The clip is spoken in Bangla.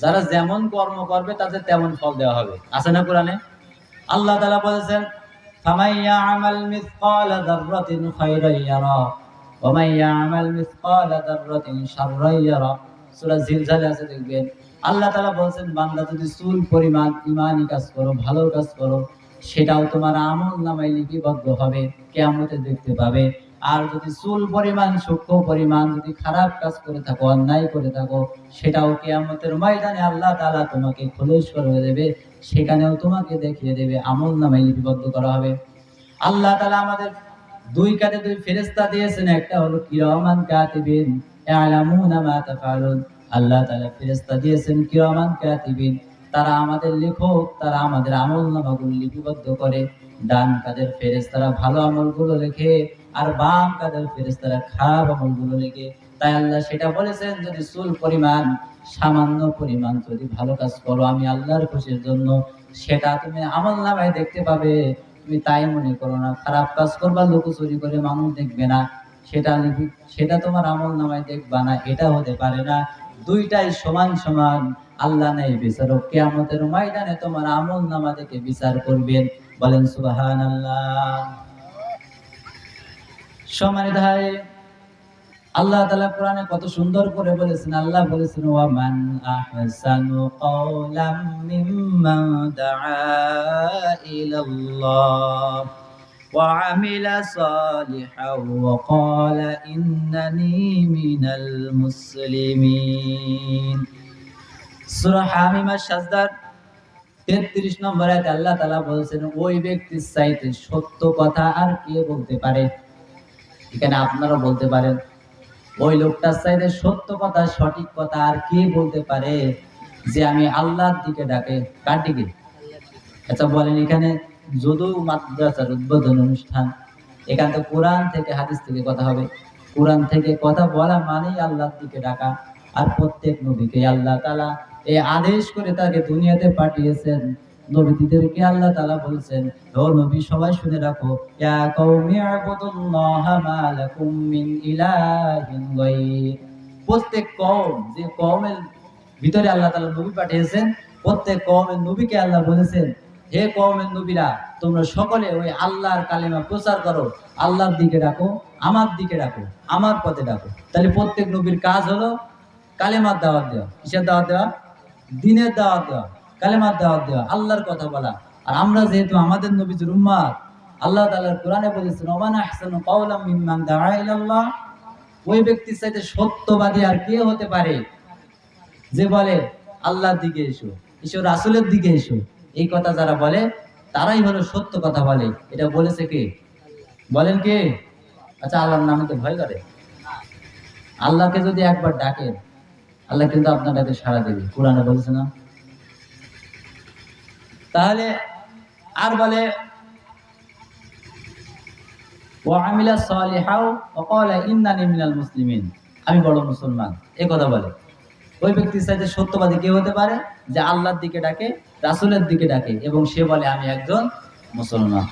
যারা যেমন কর্ম করবে, তাদের তেমন ফল দেওয়া হবে। আছে না কোরআনে? আল্লাহ তালা বলেছেন আছে, দেখবেন। আল্লাহ তাআলা বলেছেন, বান্দা যদি চুল, পরিমাণ ঈমানি কাজ করো ভালো কাজ করো, সেটাও তোমার আমল নামায় লিপিবদ্ধ হবে, কেয়ামতে দেখতে পাবে। আর যদি চুল পরিমাণ, সূক্ষ্ম পরিমাণ যদি খারাপ কাজ করে থাকো, অন্যায় করে থাকো, সেটাও কেয়ামতের ময়দানে আল্লাহ তালা তোমাকে খোলস করে দেবে, সেখানেও তোমাকে দেখিয়ে দেবে, আমল নামায় লিপিবদ্ধ করা হবে। আল্লাহ তালা আমাদের দুই কাঁধে দুই ফেরেশতা দিয়েছেন, একটা হলো, কিরামান কাতিবিন, ইয়ালামুনা মা আল্লাহ তাআলা ফেরেশতা দিয়েছেন, কিরামান কাতিবিন। তারা আমাদের লেখক, তারা আমাদের আমল নামাগুলো লিপিবদ্ধ করে। ডান কাদের ফেরেস্তারা ভালো আমলগুলো লেখে আর বাম কাদের ফেরেশতারা খারাপ আমলগুলো লেখে তাই আল্লাহ সেটা বলেছেন, যদি চুল পরিমাণ সামান্য পরিমাণ যদি ভালো কাজ করো আমি আল্লাহর খুশির জন্য, সেটা তুমি আমল নামায় দেখতে পাবে। তুমি তাই মনে করো না, খারাপ কাজ করবা লোক চুরি করে, মানুষ দেখবে না। সেটা সেটা তোমার আমল নামায় দেখবা না, এটা হতে পারে না। দুইটাই সমান সমান, আল্লাহ নেই বিচারক, কেয়ামতের ময়দানে তোমার আমল নামা দেখে বিচার করবেন। বলেন সুবাহান আল্লাহ সম্মানিত ভাই আল্লাহ তাআলা কোরআনে কত সুন্দর করে বলেছেন, আল্লাহ বলেছেন ওয়া মান আহসানু কাওলাম মিম্মান দাআ ইলাল্লাহ ওয়া আমিলা সালিহান ওয়া ক্বালা ইন্নানি মিনাল মুসলিমিন। সূরা হামিমা সাজদার 33 নম্বর আয়াতে আল্লাহ তাআলা বলেছেন, ওই ব্যক্তির চাইতে সত্য কথা আর কে বলতে পারে? এখানে আপনারা বলতে পারেন, ওই লোকটার চাইতে সত্য কথা, সঠিক কথা আর কে বলতে পারে যে আমি আল্লাহর দিকে ডাকে? কার দিকে? আচ্ছা বলেন এখানে, যদু মাদ্রাসার উদ্বোধন অনুষ্ঠান। এখান থেকে কোরআন থেকে হাদিস থেকে কথা হবে। কোরআন থেকে কথা বলা মানেই আল্লাহর দিকে ডাকা। আর প্রত্যেক নবীকে আল্লাহ তালা এই আদেশ করে তাকে দুনিয়াতে পাঠিয়েছেন। নবীদেরকে আল্লাহ তাআলা বলছেন, ও নবী, সবাই শুনে রাখো, ইয়া কওমি মিন ইলাহিন গায়র। প্রত্যেক কওম, যে কওমের ভিতরে আল্লাহ তাআলা নবী পাঠিয়েছেন, প্রত্যেক কওমের নবীকে আল্লাহ বলেছেন, হে কওমের নবীরা, তোমরা সকলে ওই আল্লাহর কালিমা প্রচার করো, আল্লাহর দিকে ডাকো আমার দিকে ডাকো আমার পথে ডাকো তাহলে প্রত্যেক নবীর কাজ হলো কালেমার দাওয়াত দেওয়া, কিসের দাওয়াত দেওয়া? দিনের দাওয়াত দেওয়া। কালেমার দাওয়াত দেওয়া, আল্লাহর কথা বলা। আর আমরা যেহেতু আমাদের নবীজির উম্মাত আল্লাহ তাআলার কোরআনে বলেছেন, ওমান আহসানু কাওলাম মিম্মান দাআ ইলাল্লাহ? ওই ব্যক্তির চাইতে সত্যবাদী আর কে হতে পারে? যে বলে, আল্লাহর দিকে এসো এসো রাসূলের দিকে এসো। এই কথা যারা বলে, তারাই হলো সত্য কথা বলে। এটা বলেছে কে? বলেন কে? আচ্ছা আল্লাহর নামে তো ভয় করে। আল্লাহকে যদি একবার ডাকেন, আল্লাহ কিন্তু আপনার ডাকে সাড়া দেবে। কোরআনে বলছে না? তাহলে আর বলে ওয়ামিলা মুসলিমিন। আমি বড় মুসলমান, এ কথা বলে। ওই ব্যক্তির সাথে সত্যবাদী কে হতে পারে যে আল্লাহর দিকে ডাকে, রাসুলের দিকে ডাকে, এবং সে বলে, আমি একজন মুসলমান।